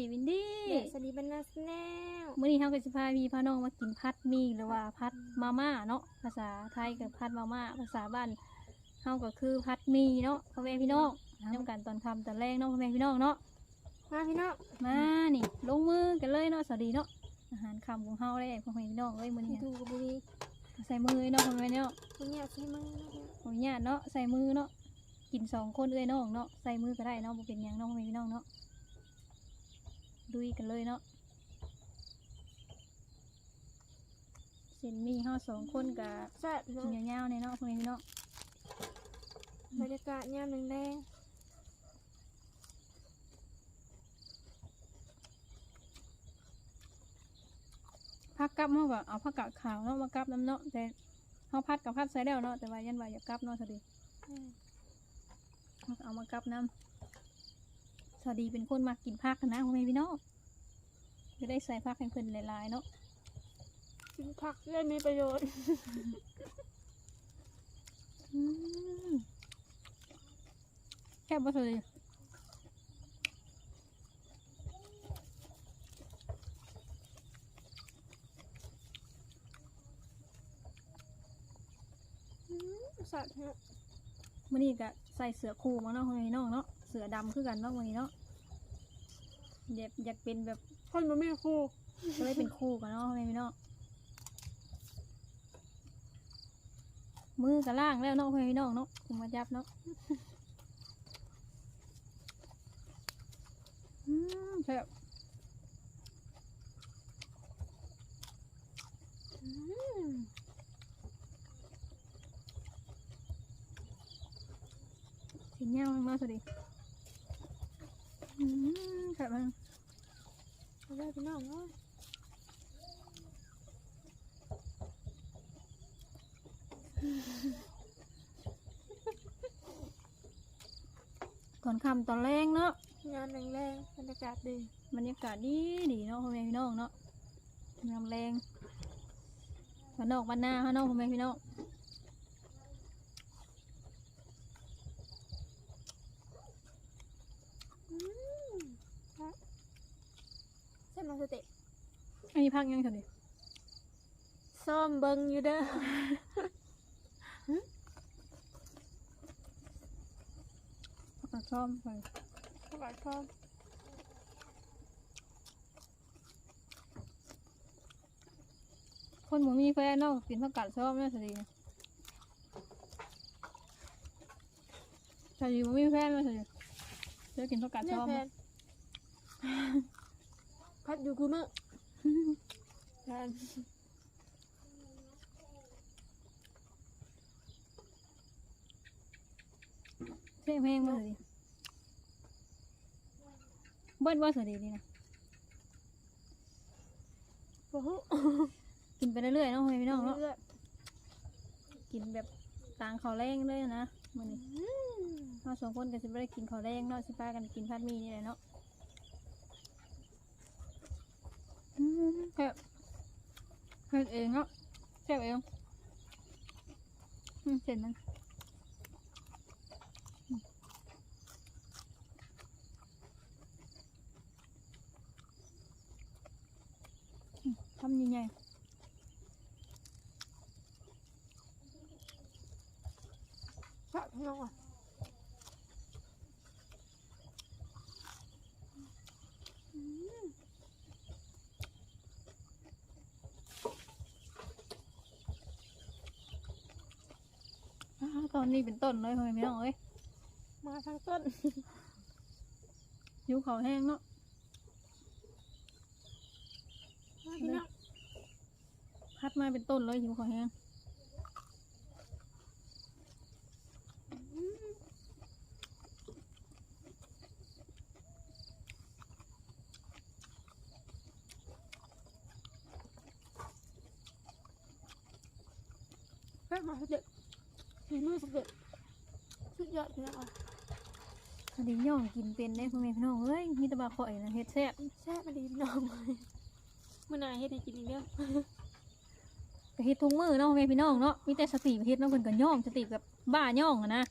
ติวินดี้เด็กสวัสดีบรรณาแนลมื้อนี้เฮาก็สิพาพี่พาน้องมากินพัดหมี่หรือว่าพัดมาม่าเนาะภาษาไทยกับพัดมาม่าภาษาบ้านเฮาก็คือพัดหมี่เนาะพ่อแม่พี่น้องนำกันตอนค่ำตอนแรกเนาะพ่อแม่พี่น้องเนาะมาพี่น้องมานี่ลงมือกันเลยเนาะสวัสดีเนาะอาหารค่ำของเฮาเลยพ่อแม่พี่น้องเอ้ยมื้อนี้ดูกับบุรีใส่มือเนาะพ่อแม่เนาะคุณเนี่ยใช้มือนะขออนุญาตเนาะใส่มือเนาะกินสองคนเอ้ยน้องเนาะใส่มือก็ได้เนาะบ่เป็นหยังเนาะพ่อแม่พี่น้องเนาะ ดุยกันเลยเนาะเส้นหมีเฮาสองคนกับแซ่บพี่น้กิองนยาวๆในเนาะพ่อแม่พี่น้องบรรยากาศยามหนึ่งแดงพักกับเฮาก็เอาผักกาดขาวเนาะมากับน้ำเนาะแต่เฮาพัดกับพัดใส่แล้วเนาะแต่ว่ายันว่าอย่ากับเนาะสวัสดีเฮาก็เอามากับน้ำ สวัสดีเป็นคนมากินผักนะพ่อแม่พี่น้องจะได้ใส่ผักให้เพิ่นหลายๆเนาะกินผักเล่นมีประโยชน์อืมแค่บะเลยแซ่บพี่น้องมื่อนี้ก็ใส่เสื้อคู่มาเนาะพ่อแม่พี่น้องเนาะ เสื้อดำคือกันเนาะวันนี้เนาะอยากอยากเป็นแบบคนบ่มีครูก็เลยเป็นคู่กันเนาะพ่อแม่พี่น้องมือกับล่างแล้วเนาะพ่อแม่พี่น้องเนาะคุมมาจับเนาะอืมแบบอืมเห็นย่างมากสวัสดีอืม แบบมันเอาได้พี่น้องเนาะตอนค่ำตอนแรงเนาะยามหนึ่งแรงบรรยากาศดีบรรยากาศดีดีเนาะพ่อแม่พี่น้องเนาะยามแรงวันนอกวันหน้าเขาเนาะพ่อแม่พี่น้อง อืมครับเส้นมาสเต็ปอันนี้พักยังสวัสดีส้มเบิงอยู่เด้อพักกระช่อมไปสวัสดีครับคนหมูมีแฟนเนาะกินผักกาดช่อมเนาะสวัสดีสวัสดีหมูมีแฟนเนาะสวัสดีเจอกินผักกาดเนี่ยช่อมแฟน พัดอยู่กูมึงแฟนเท่เพลงมาสวัสดีเบิ้ลว่าสวัสดีนี่นะโอ้โหกินไปเรื่อยๆเนาะพ่อแม่พี่น้องเนาะเลือดกินแบบต่างเขาวแรงเลยนะมื้อนี้อืมเราสองคนก็สิบ่ได้กินข้าวแรงเนาะสิพากันกินพัดหมีนี่แหละเนาะอืม แซ่บเฮ็ดเองเนาะแซ่บเองอืมเสร็จมันอืมอืมทำยังไงชอบพี่น้องอะ อ้าว ตอนนี้เป็นต้นเลยพ่อแม่พี่น้องเอ้ยมาทั้งต้นหิวข้าแห้งเนาะนี่นะพัดมาเป็นต้นเลยหิวข้าแห้งแป๊บมาเด็ก ฝีมือสุดเด็ดสุดยอดพี่น้องอะคดีย่องกินเป็นได้พ่อแม่พี่น้องเอ้ยมีแตะบาข่อยนะเฮ็ดแซ่บแซ่บมาดีพี่น้องเลยมื่อหนายเฮ็ดให้กินอีกเด้อก็เฮ็ดทุกมื้อเนาะพ่อแม่พี่น้องเนาะมีแต่สติเฮ็ดเนาะเพิ่นก็ย่องสติกับบ้าย่องอะนะ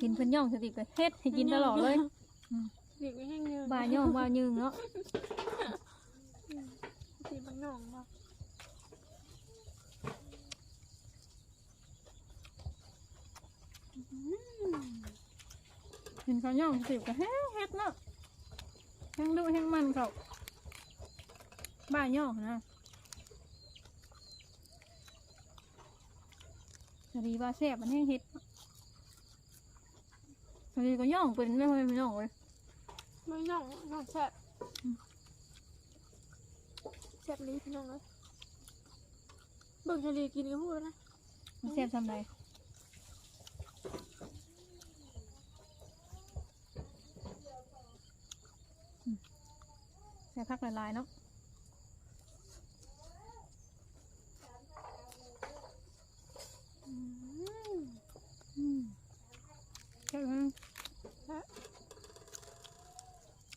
เห็นเพิ่นย่องสติก็เฮ็ดให้กินตลอดเลยเด็กไม่แห้งเงินบ่าย่องบ่ายืงเนาะสีบางหน่องบ่ อืมเห็นเขาย่องสิบก็แฮ่เฮ็ดเนาะแห้งดุแห้งมันเขาบ่าย่องนะสวัสดีว่าแซ่บมันแห้งเฮ็ดสวัสดีก็ย่องเป็นไม่ค่อยไม่ย่องเลยไม่หน่องหน่องแซ่บแซ่บนี้พี่น้องเลยเบิ่งทะเลกินก็พูดแล้วนะมันแซ่บทำไร แซ่พักลายๆเนาะอืมอืมแซ่บไหมและ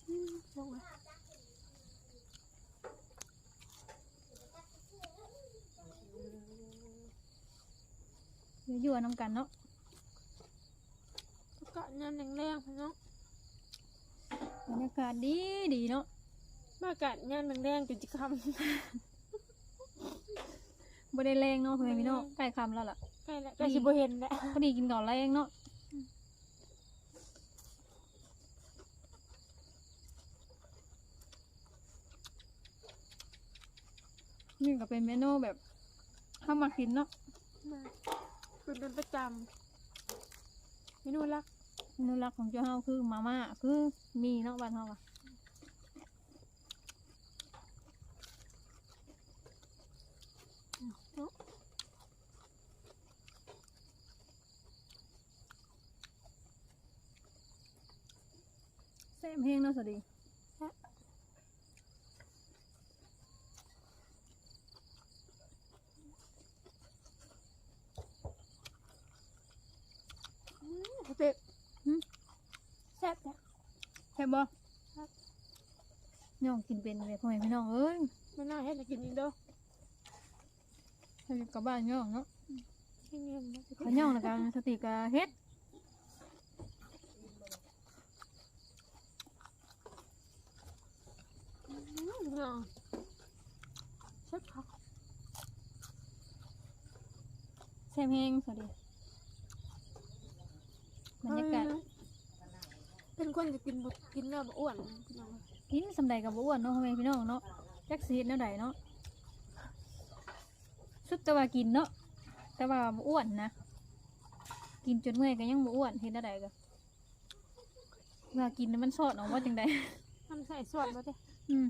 อืมลงเลยยั่วๆน้ำกันเนาะอากาศยามแรงๆพี่น้องบรรยากาศดีดีเนาะ อากาศยามแรงๆจนจะคบ่ได้แรงเนาะพ่อแม่พี่น้องใกล้คำแล้วล่ะำใกล้แล้วใกล้สิบ่เห็นแล้วพอดีกินก่อนแรงเนาะนี่ก็เป็นเมนูแบบข้าวมากินเนาะมาเป็นเป็นประจำเมนูรัก เมนูหลักของเจ้าเฮาคือมาม่าคือมีเนาะบ้านเฮาอะ เนาะ แซ่ บแห้งเนาะสวัสดีอืมเผ็ดหึแซ่บจ้ะแซ่บบ่ครับน้องกินเป็นเลยพ่อแม่พี่น้องเอ้ยไม่น่าให้จะกินอีกเด้อให้กลับบ้านย่องเนาะแค่นี้นะขย่องแล้วกันสติกะเฮ็ด อื มเนาะแซ่บค่ะแซ่บแห้งสวัสดีบรรยากาศเป็นคนจะกินบ่กินแล้วบ่อ้วนพี่น้องกินสำใดกับบ่อ้วนเนาะพ่อแม่พี่น้องเนาะจักสิเฮ็ดแนวใดเนาะสุดแต่ว่ากินเนาะแต่ว่าบ่อ้วนนะกินจนเมื่อยก็ยังบ่อ้วนเฮ็ดแนวใดก็ว่ากินแล้วมันสอดออกว่าจังใดทำใส่ส่วนมาเด้อืม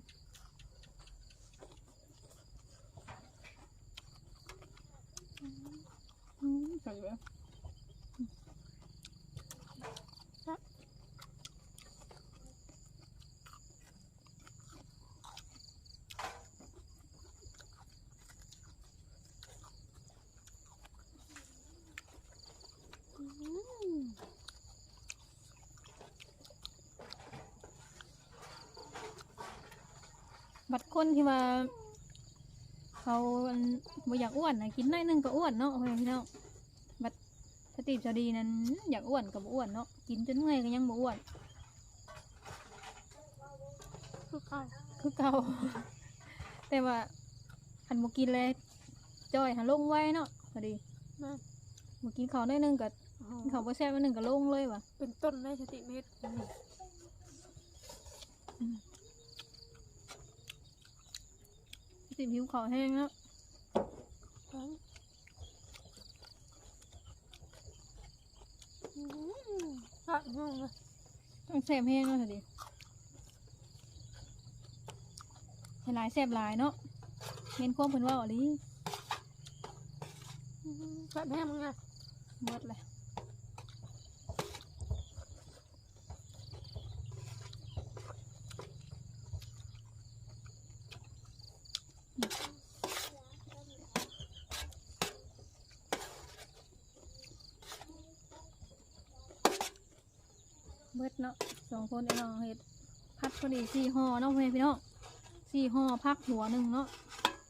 อืม ใส่เลยอืมบัดคนที่ว่าเขาอันบ่อยากอ้วนนะกินน้อยนึงก็อ้วนเนาะพี่น้อง บัดสติจะดีนั้นอยากอ้วนก็บ่อ้วนเนาะกินจนเมื่อยก็ยังบ่อ้วน คือข้าวคือเก่า แต่ว่าคันบ่กินเลยจอยหันลงไว้เนาะพอดีมาบ่กินข้าวน้อยหนึงก็อ๋อกินข้าวบ่แซ่บอันหนึงก็ลงเลยว่ะเป็นต้นได้สติเม็ดสติผิวขาวแห้งเนาะ อืมอื มอะงงเลยต้องแซ่บแห้งเนาะพอดีให้หลายแซ่บหลายเนาะเมนความเพิ่นเว่าอีหลีอืมแบบแม่มึงอะหมดเลย มดเนาะสองคนไอ้น้องเห็ดพัดพอดีสี่ห่อเนาะพ่อแม่พี่น้องสี่ห่อพักหัวหนึ่งเนาะ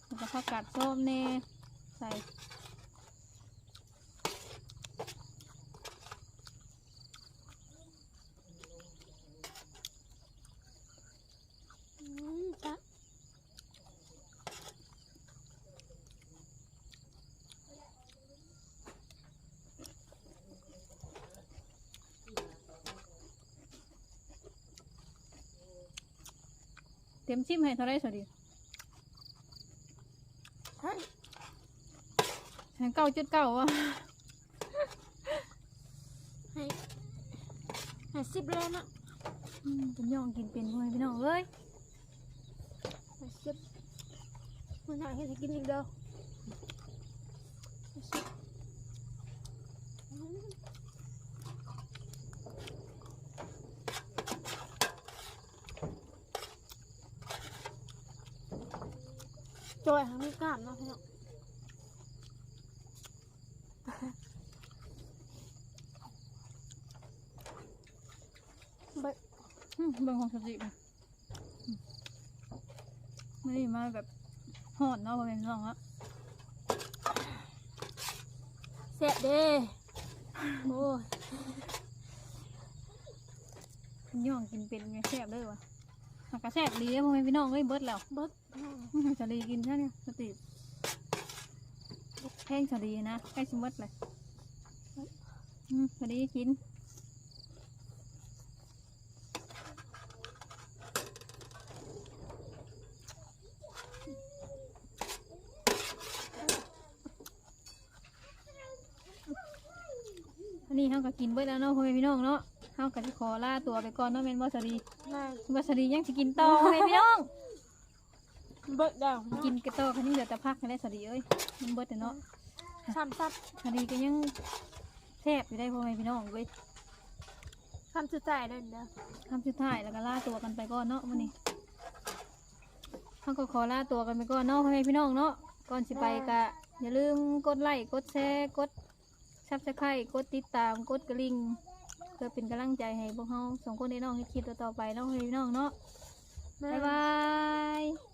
แล้วก็ผักกาดส้มแน่ใส่ ต็มชิมให้เท่าไรสวัสดีให้ให้เก้าจุดเก้าวะให้ให้สิบเลยนะอืมเป็นย่องกินเป็นพ่อแม่พี่น้องเอ้ยให้สิบมันอยากให้กินอีกเด้อให้สิบอืม จอยหาไม่กล้ามเนาะพี่น้องเบิดอืมเบิ่งของสติมาอืมไม่ได้มาแบบหอนเนาะพ่อแม่พี่น้องอะเสร็จเด้โอ้ยเป็นย่องกินเป็นไงแซ่บเลยวะ หักกระแซ่บดีเลยพ่อแม่พี่น้องเอ้ยเบิดแล้วเบิดอืมสาลีกินใช่เนี่ยสติแพงสาลีนะใกล้ชิมดเลยอืมสาลีกินอันนี้เขาก็กินเบิดแล้วเนาะพ่อแม่พี่น้องเนาะเขาก็จะขอลาตัวไปก่อนเนาะแม่นบ่สาลีแม่บ่สาลียังสิกินต่อพ่อแม่พี่น้อง เบิดแล้วกินกระโตคันนี้เดี๋ยวจะพักกันได้สวัสดีเอ้ยมันเบิดแต่เนาะซ้ำซับสวัสดีก็ยังแซ่บอยู่ได้พ่อแม่พี่น้องเว้ยซ้ำสุดท้ายเลยเด้อคำสุดท้ายแล้วก็ล่าตัวกันไปก่อนเนาะวันนี้เขาก็ขอล่าตัวกันไปก่อนเนาะพ่อแม่พี่น้องเนาะก่อนสิไปก็อย่าลืมกดไลค์กดแชร์กดซับสไครต์กดติดตามกดกระลิ่งเพื่อเป็นกำลังใจให้พวกเขาสองคนในน้องให้คิดต่อไปเนาะให้น้องเนาะบายบาย